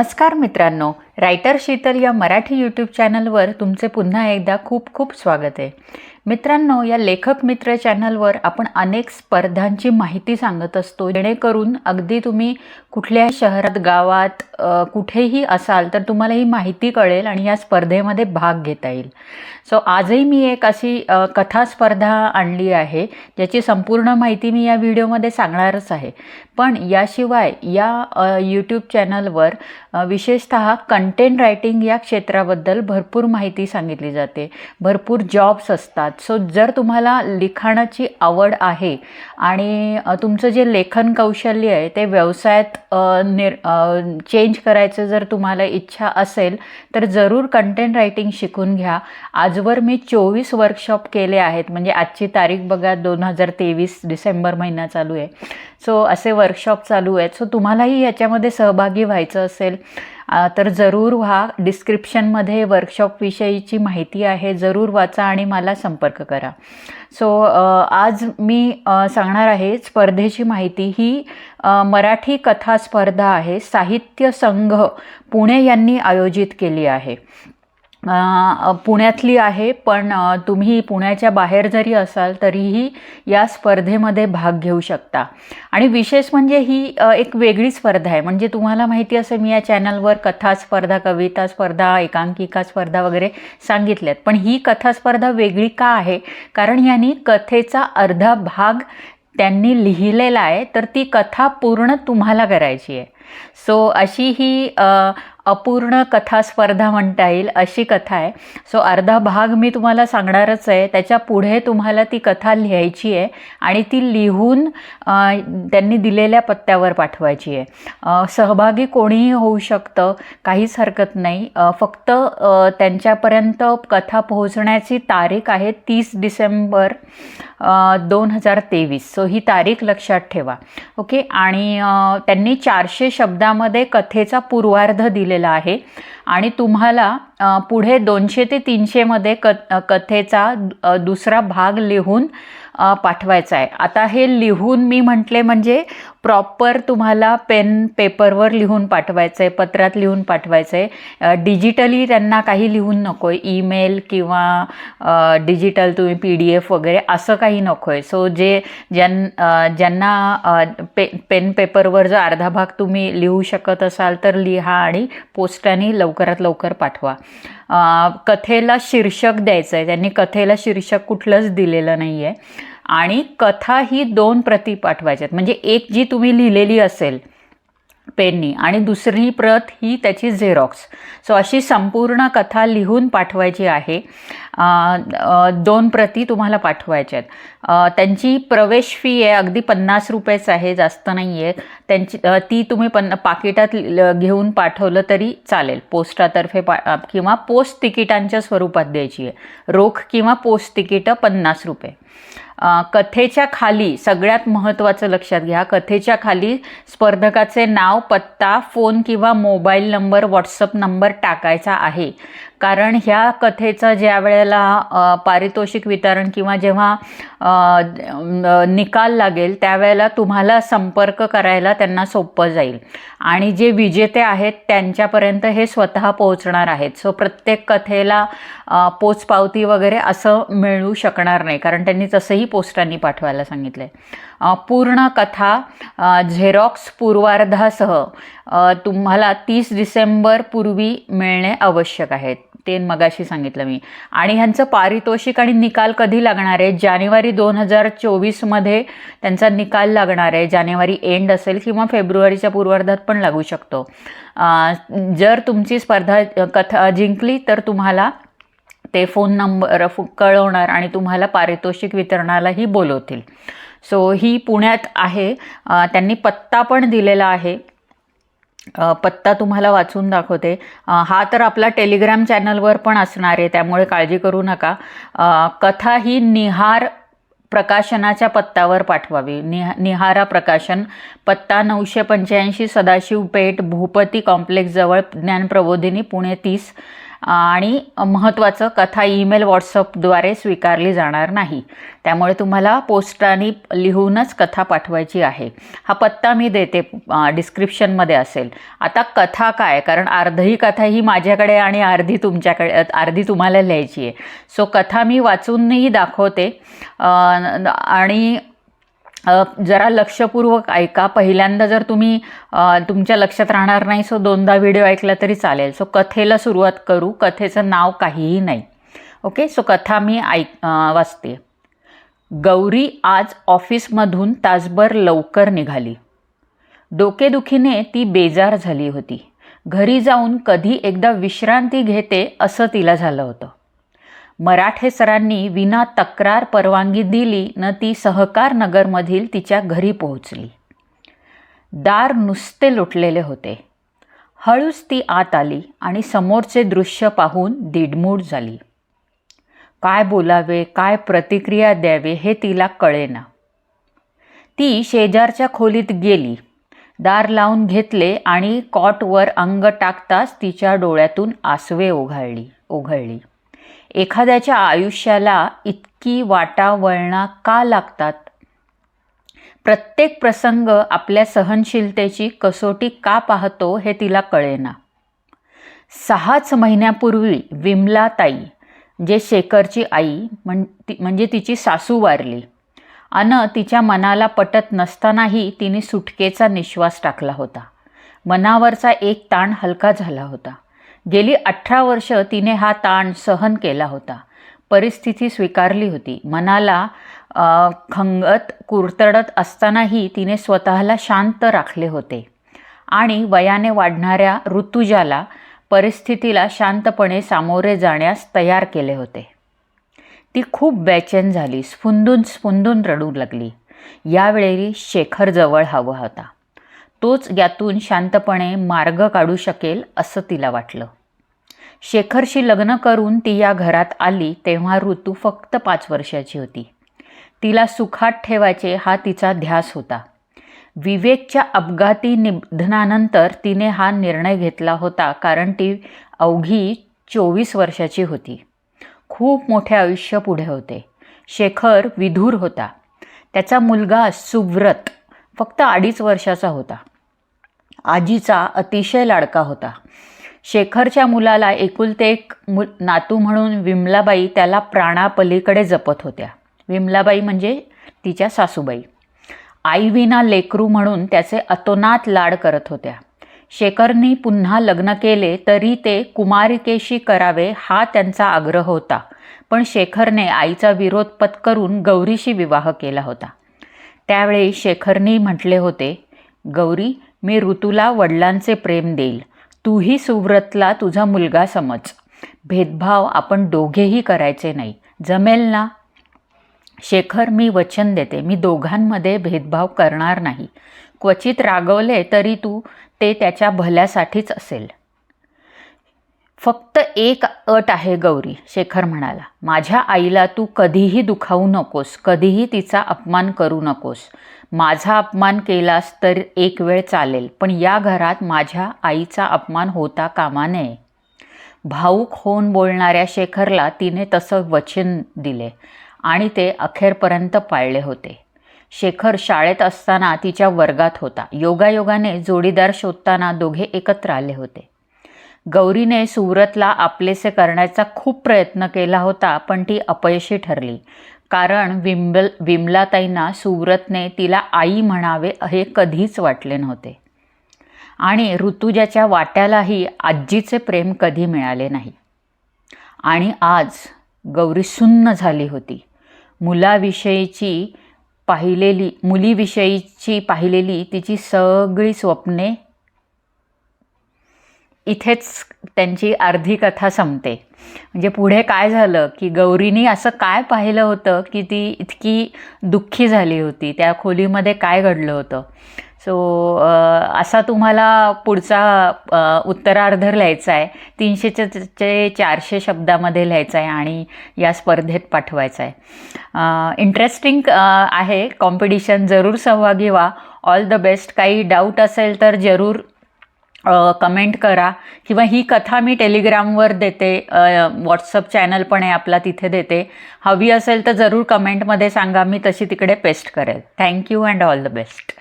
नमस्कार मित्रांनो रायटर शीतल या मराठी यूट्यूब चॅनलवर तुमचे पुन्हा एकदा खूप खूप स्वागत आहे. मित्रांनो या लेखक मित्र चॅनलवर आपण अनेक स्पर्धांची माहिती सांगत असतो. जेणेकरून अगदी तुम्ही कुठल्याही शहरात गावात कुठेही असाल तर तुम्हाला ही माहिती कळेल आणि या स्पर्धेमध्ये भाग घेता येईल. सो आजही मी एक अशी कथा स्पर्धा आणली आहे ज्याची संपूर्ण माहिती मी या व्हिडिओमध्ये सांगणारच आहे. पण याशिवाय या यूट्यूब चॅनलवर विशेषत विशेषतः कंटेंट रायटिंग या क्षेत्राबद्दल भरपूर माहिती सांगितली जाते. भरपूर जॉब्स असतात. सो जर तुम्हाला लिखाणाची आवड आहे आणि तुमचं जे लेखन कौशल्य आहे ते व्यवसायात निर चेंज करायचं जर तुम्हाला इच्छा असेल तर जरूर कंटेंट रायटिंग शिकून घ्या. आजवर मी चोवीस वर्कशॉप केले आहेत. म्हणजे आजची तारीख बघा दोन हजार तेवीस डिसेंबर महिना चालू आहे. सो असे वर्कशॉप चालू आहेत. सो तुम्हालाही याच्यामध्ये सहभागी व्हायचं असेल. तर जरूर व्हा. डिस्क्रिप्शनमध्ये वर्कशॉपविषयीची माहिती आहे. जरूर वाचा आणि मला संपर्क करा. सो आज मी सांगणार आहे स्पर्धेची माहिती ही मराठी कथा स्पर्धा आहे. साहित्य संघ पुणे यांनी आयोजित केली आहे. पुण्यातली आहे पण तुम्ही पुण्याच्या बाहेर जरी असाल तरीही या स्पर्धेमध्ये भाग घेऊ शकता. आणि विशेष म्हणजे ही एक वेगळी स्पर्धा आहे. म्हणजे तुम्हाला माहिती असेल मी या चॅनलवर कथा स्पर्धा कविता स्पर्धा एकांकिका स्पर्धा वगैरे सांगितल्यात. पण ही कथा स्पर्धा वेगळी का आहे? कारण यांनी कथेचा अर्धा भाग त्यांनी लिहिलेला आहे तर ती कथा पूर्ण तुम्हाला करायची आहे. सो अशी ही अपूर्ण कथा स्पर्धा म्हणता येईल अशी कथा आहे. सो अर्धा भाग मी तुम्हाला सांगणारच आहे. त्याच्या पुढे तुम्हाला ती कथा लिहायची आहे आणि ती लिहून त्यांनी दिलेल्या पत्त्यावर पाठवायची आहे. सहभागी कोणीही होऊ शकतं काहीच हरकत नाही. फक्त त्यांच्यापर्यंत कथा पोहोचण्याची तारीख आहे तीस डिसेंबर दोन हजार तेवीस. सो ही तारीख लक्षात ठेवा. ओके आणि त्यांनी चारशे शब्दामध्ये कथेचा पूर्वार्ध दिलेला आहे. आणि तुम्हाला पुढे दोनशे ते तीनशेमध्ये क कथेचा दुसरा भाग लिहून पाठवायचा आहे. आता हे लिहून मी म्हटले म्हणजे प्रॉपर तुम्हाला पेन पेपरवर लिहून पाठवायचं आहे पत्रात लिहून पाठवायचं आहे डिजिटली त्यांना काही लिहून नको आहे ईमेल किंवा डिजिटल तुम्ही पी डी एफ वगैरे असं काही नको आहे सो जे ज्यां ज्यांना पे पेन पेपरवर जर अर्धा भाग तुम्ही लिहू शकत असाल तर लिहा आणि पोस्टाने लवकरात लवकर पाठवा. कथेला शीर्षक द्यायचं आहे त्यांनी कथेला शीर्षक कुठलंच दिलेलं नाही आहे आणि कथा ही दोन प्रती पाठवायच्यात. म्हणजे एक जी तुम्ही लिहिलेली असेल पेननी. आणि दुसरी प्रत ही त्याची झेरॉक्स सो अशी संपूर्ण कथा लिहून पाठवायची आहे. दोन प्रती तुम्हाला पाठवायच्या आहेत. त्यांची प्रवेश फी आहे अगदी पन्नास रुपयेच आहे जास्त नाही आहे त्यांची ती तुम्ही पन्न पाकिटात घेऊन पाठवलं तरी चालेल. पोस्टातर्फे पा किंवा पोस्ट तिकिटांच्या स्वरूपात द्यायची आहे. रोख किंवा पोस्ट तिकीटं पन्नास रुपये. कथेच्या खाली सगळ्यात महत्त्वाचं लक्षात घ्या. कथेच्या खाली स्पर्धकाचे नाव पत्ता फोन किंवा मोबाईल नंबर व्हॉट्सअप नंबर टाकायचा आहे. कारण ह्या कथेचं ज्या वेळेला पारितोषिक वितरण किंवा जेव्हा निकाल लागेल त्यावेळेला तुम्हाला संपर्क करायला त्यांना सोपं जाईल. आणि जे विजेते आहेत त्यांच्यापर्यंत हे स्वतः पोहोचणार आहेत. सो प्रत्येक कथेला पोचपावती वगैरे असं मिळू शकणार नाही कारण त्यांनी तसंही पोस्टांनी पाठवायला सांगितलं आहे पूर्ण कथा झेरॉक्स पूर्वार्धासह तुम्हाला तीस डिसेंबर पूर्वी मिळणे आवश्यक आहे ते मगाशी सांगितलं मी. आणि ह्यांचं पारितोषिक आणि निकाल कधी लागणार आहे? जानेवारी दोन हजार चोवीसमध्ये त्यांचा निकाल लागणार आहे. जानेवारी एंड असेल किंवा फेब्रुवारीच्या पूर्वार्धात पण लागू शकतो. जर तुमची स्पर्धा कथा जिंकली तर तुम्हाला ते फोन नंबर कळवणार आणि तुम्हाला पारितोषिक वितरणालाही बोलवतील. सो ही पुण्यात आहे. त्यांनी पत्ता पण दिलेला आहे. पत्ता तुम्हाला वाचून दाखवते. हा तर आपला टेलिग्राम चॅनलवर पण असणार आहे त्यामुळे काळजी करू नका. कथा ही निहार प्रकाशनाच्या पत्त्यावर पाठवावी. निहा निहारा प्रकाशन पत्ता नऊशे पंच्याऐंशी सदाशिव पेठ भूपती कॉम्प्लेक्सजवळ ज्ञानप्रबोधिनी पुणे तीस. आणि महत्त्वाचं कथा ईमेल व्हॉट्सअपद्वारे स्वीकारली जाणार नाही. त्यामुळे तुम्हाला पोस्टाने लिहूनच कथा पाठवायची आहे. हा पत्ता मी देते डिस्क्रिप्शनमध्ये असेल. आता कथा काय? कारण अर्धी कथा ही माझ्याकडे आणि अर्धी तुमच्याकडे अर्धी तुम्हाला लिहायची आहे. सो कथा मी वाचूनही दाखवते. आणि जरा लक्षपूर्वक ऐका. पहिल्यांदा जर तुम्ही तुमच्या लक्षात राहणार नाही सो दोनदा व्हिडिओ ऐकला तरी चालेल. सो कथेला सुरुवात करू. कथेचं नाव काहीही नाही. ओके? सो कथा मी ऐक वाचते. गौरी आज ऑफिसमधून तासभर लवकर निघाली. डोकेदुखीने ती बेजार झाली होती. घरी जाऊन कधी एकदा विश्रांती घेते असं तिला झालं होतं. मराठे सरांनी विना तक्रार परवानगी दिली न ती सहकार नगरमधील तिच्या घरी पोहोचली. दार नुसते लुटलेले होते. हळूच ती आत आली आणि समोरचे दृश्य पाहून दिडमूड झाली. काय बोलावे काय प्रतिक्रिया द्यावे हे तिला कळेना. ती शेजारच्या खोलीत गेली. दार लावून घेतले आणि कॉटवर अंग टाकताच तिच्या डोळ्यातून आसवे ओघळली ओघळली. एखाद्याच्या आयुष्याला इतकी वाटावळणा का लागतात? प्रत्येक प्रसंग आपल्या सहनशीलतेची कसोटी का पाहतो हे तिला कळेना. सहाच महिन्यापूर्वी विमलाताई जे शेखरची आई म्हण ती म्हणजे तिची सासू वारली. अन तिच्या मनाला पटत नसतानाही तिने सुटकेचा निश्वास टाकला होता. मनावरचा एक ताण हलका झाला होता. गेली अठरा वर्ष तिने हा ताण सहन केला होता. परिस्थिती स्वीकारली होती. मनाला खंगत कुरतडत असतानाही तिने स्वतःला शांत राखले होते. आणि वयाने वाढणाऱ्या ऋतुजाला परिस्थितीला शांतपणे सामोरे जाण्यास तयार केले होते. ती खूप बेचैन झाली. स्फुंदून स्फुंदून रडू लागली. यावेळी शेखर जवळ हवा होता. तोच यातून शांतपणे मार्ग काढू शकेल असं तिला वाटलं. शेखरशी लग्न करून ती या घरात आली तेव्हा ऋतू फक्त पाच वर्षाची होती. तिला सुखात ठेवायचे हा तिचा ध्यास होता. विवेकच्या अपघाती निधनानंतर तिने हा निर्णय घेतला होता कारण ती अवघी चोवीस वर्षाची होती. खूप मोठे आयुष्य पुढे होते. शेखर विधूर होता. त्याचा मुलगा सुव्रत फक्त अडीच वर्षाचा होता. आजीचा अतिशय लाडका होता. शेखरच्या मुलाला एकुलते एक मु नातू म्हणून विमलाबाई त्याला प्राणापलीकडे जपत होत्या. विमलाबाई म्हणजे तिच्या सासूबाई. आईविना लेकरू म्हणून त्याचे अतोनात लाड करत होत्या. शेखरनी पुन्हा लग्न केले तरी ते कुमारिकेशी करावे हा त्यांचा आग्रह होता पण शेखरने आईचा विरोध पत्करून गौरीशी विवाह केला होता. त्यावेळी शेखरनी म्हटले होते गौरी मी ऋतूला वडिलांचे प्रेम देईल. तूही सुव्रतला तुझा मुलगा समज. भेदभाव आपण दोघेही करायचे नाही. जमेल ना? शेखर मी वचन देते. मी दोघांमध्ये भेदभाव करणार नाही. क्वचित रागवले तरी तू ते त्याच्या भल्यासाठीच असेल. फक्त एक अट आहे गौरी शेखर म्हणाला. माझ्या आईला तू कधीही दुखावू नकोस कधीही तिचा अपमान करू नकोस. माझा अपमान केलास तर एक वेळ चालेल पण या घरात माझ्या आईचा अपमान होता कामा नये. भाऊक होऊन बोलणाऱ्या शेखरला तिने तसं वचन दिले आणि ते अखेरपर्यंत पाळले होते. शेखर शाळेत असताना तिच्या वर्गात होता. योगायोगाने जोडीदार शोधताना दोघे एकत्र आले होते. गौरीने सुरतला आपलेसे करण्याचा खूप प्रयत्न केला होता पण ती अपयशी ठरली. कारण विंबल विमलाताईंना सुवरतने तिला आई म्हणावे हे कधीच वाटले नव्हते. आणि ऋतुजाच्या वाट्यालाही आजीचे प्रेम कधी मिळाले नाही. आणि आज गौरी सुन्न झाली होती. मुलाविषयीची पाहिलेली मुलीविषयीची पाहिलेली तिची सगळी स्वप्ने इथेच त्यांची अर्धी कथा संपते. म्हणजे पुढे काय झालं की गौरीनी असं काय पाहिलं होतं की ती इतकी दुःखी झाली होती त्या खोलीमध्ये काय घडलं होतं? सो असा तुम्हाला पुढचा उत्तरार्ध लिहायचा आहे. तीनशेचे चे चारशे शब्दामध्ये लिहायचा आहे आणि या स्पर्धेत पाठवायचा आहे. इंटरेस्टिंग आहे. कॉम्पिटिशन जरूर सहभागी व्हा. ऑल द बेस्ट काही डाऊट असेल तर जरूर कमेंट करा. किंवा ही कथा मी टेलिग्रामवर देते. व्हॉट्सअप चॅनल पण आहे आपला तिथे देते. हवी असेल तर जरूर कमेंटमध्ये सांगा. मी तशी तिकडे पेस्ट करेल. Thank you and all the best